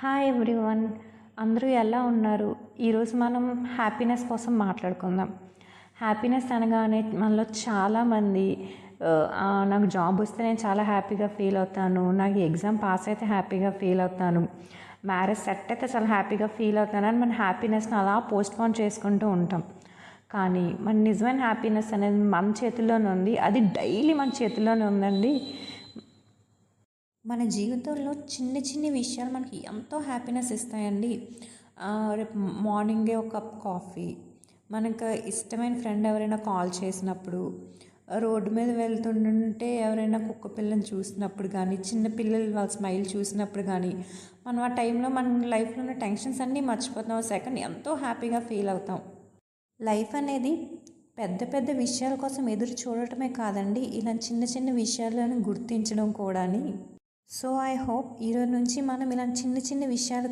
Hi everyone అందరూ ఎలా ఉన్నారు? ఈరోజు మనం హ్యాపీనెస్ కోసం మాట్లాడుకుందాం. హ్యాపీనెస్ అనగానే మనలో చాలామంది నాకు జాబ్ వస్తే నేను చాలా హ్యాపీగా ఫీల్ అవుతాను. నాకు ఎగ్జామ్ పాస్ అయితే హ్యాపీగా ఫీల్ అవుతాను. మ్యారేజ్ సెట్ అయితే చాలా హ్యాపీగా ఫీల్ అవుతాను అని మన హ్యాపీనెస్ని అలా పోస్ట్పోన్ చేసుకుంటూ ఉంటాం. కానీ మన నిజమైన హ్యాపీనెస్ అనేది మన చేతుల్లోనే ఉంది. అది డైలీ మన చేతుల్లోనే ఉందండి. మన జీవితంలో చిన్న చిన్న విషయాలు మనకి ఎంతో హ్యాపీనెస్ ఇస్తాయండి. రేపు మార్నింగే ఒక కప్ కాఫీ మనకు ఇష్టమైన ఫ్రెండ్ ఎవరైనా కాల్ చేసినప్పుడు రోడ్డు మీద వెళ్తుంటే ఎవరైనా కుక్క పిల్లని చూసినప్పుడు కానీ చిన్న పిల్లలు వాళ్ళ స్మైల్ చూసినప్పుడు కానీ మనం ఆ టైంలో మన లైఫ్లో ఉన్న టెన్షన్స్ అన్నీ మర్చిపోతాం. సెకండ్ ఎంతో హ్యాపీగా ఫీల్ అవుతాం. లైఫ్ అనేది పెద్ద పెద్ద విషయాల కోసం ఎదురు చూడటమే కాదండి. ఇలా చిన్న చిన్న విషయాలను గుర్తించడం కూడాని సో ఐ హోప్ ఈరోజు నుంచి మనం ఇలా చిన్న చిన్న విషయాలు